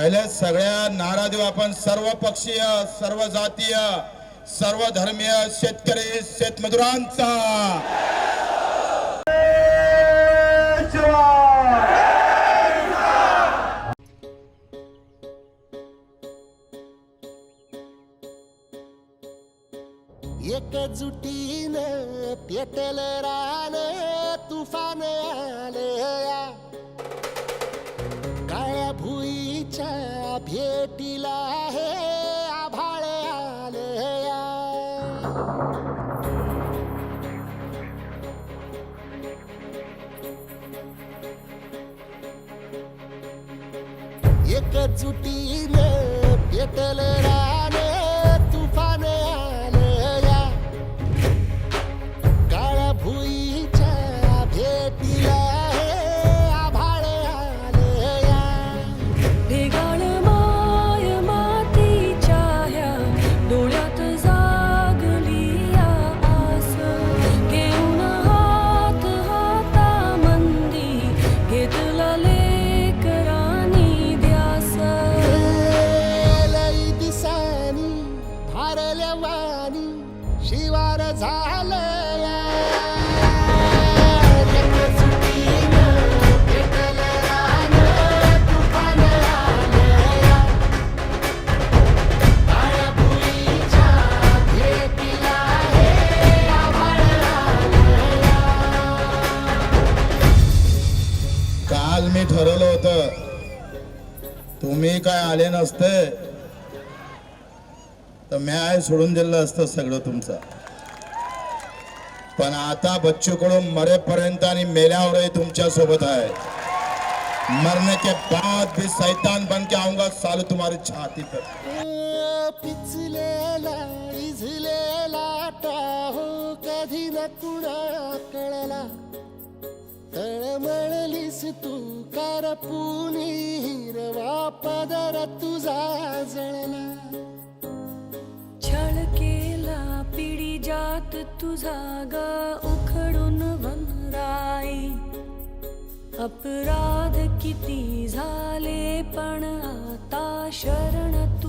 पहिल्या सगळ्या नारा देऊ आपण सर्व पक्षीय सर्व जातीय सर्व धर्मीय शेतकरी शेतमजुरांचा. एकजुटीन पेटल रान तुफान आलया तुझ्या भेटीला हे आभाळ आलया एकजुटीनं तुम्ही काय आले नसते तर म्याय सोडून दिलं असतं सगळं तुमचं. पण आता बच्चू कडून मरेपर्यंत आणि मेल्यावरही तुमच्यासोबत आहे. मरने के बाद भी सैतान बन के आऊंगा सालू तुम्हारी छाती पर पिचलेला इझलेला टाहो कधी न कुणा कळला. तळमळलीस तू करपुनी हिरवा पदर तुझा जळला. छळ केला पिढी जात तुझा ग उखडून वनराई. अपराध किती झाले पण आता शरण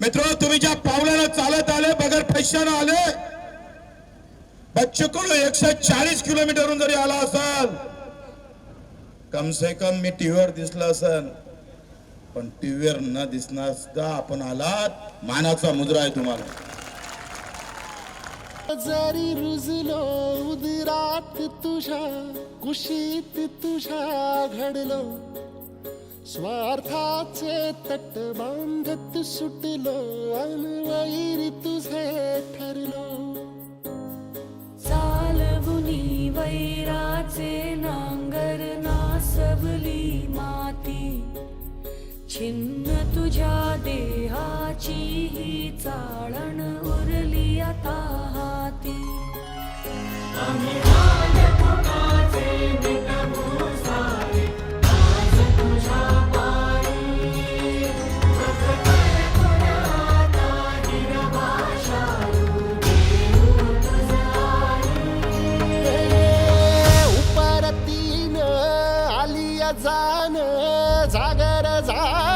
मित्र तुम्ही ज्या पावलाला चालत आले बगर पैशानं आले बच्चूकडून एकशे चाळीस किलोमीटरहून जरी आला असाल कम से कम मी टीव्हीवर दिसला असेल पण टीव्हीवर न दिसणार आपण आलात मानाचा मुद्रा आहे तुम्हाला. जरी रुजलो उदरात तुझ्या कुशीत तुझ्या घडलो स्वार्थाचे तट बांधत सुटलो अनवैरी तुझे छिन्न तुझ्या देहाची ही चाळण उरली आता हाती. उपरतीन आलिया as I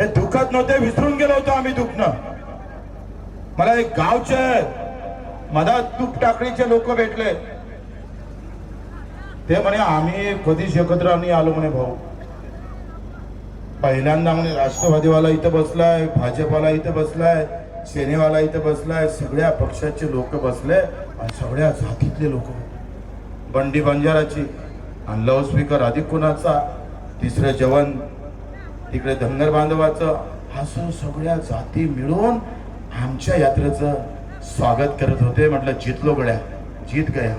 हे दुखत नव्हते विसरून गेलो होतो आम्ही दुखणं. मला एक गावचे मधात तूप टाकळीचे लोक भेटले. ते म्हणे आम्ही कधीच एकत्र नाही आलो म्हणे भाऊ. पहिल्यांदा म्हणे राष्ट्रवादीवाला इथं बसलाय भाजपवाला इथं बसलाय सेनेवाला इथं बसलाय सगळ्या पक्षाचे लोक बसले आणि सगळ्या जातीतले लोक बंडी बंजाराची आणि लाऊडस्पीकर अधिक कुणाचा तिसरं जेवण तिकडे धनगर बांधवाचं असं सगळ्या जाती मिळून आमच्या यात्रेचं स्वागत करत होते. म्हटलं जितलो गड्या जीत गया.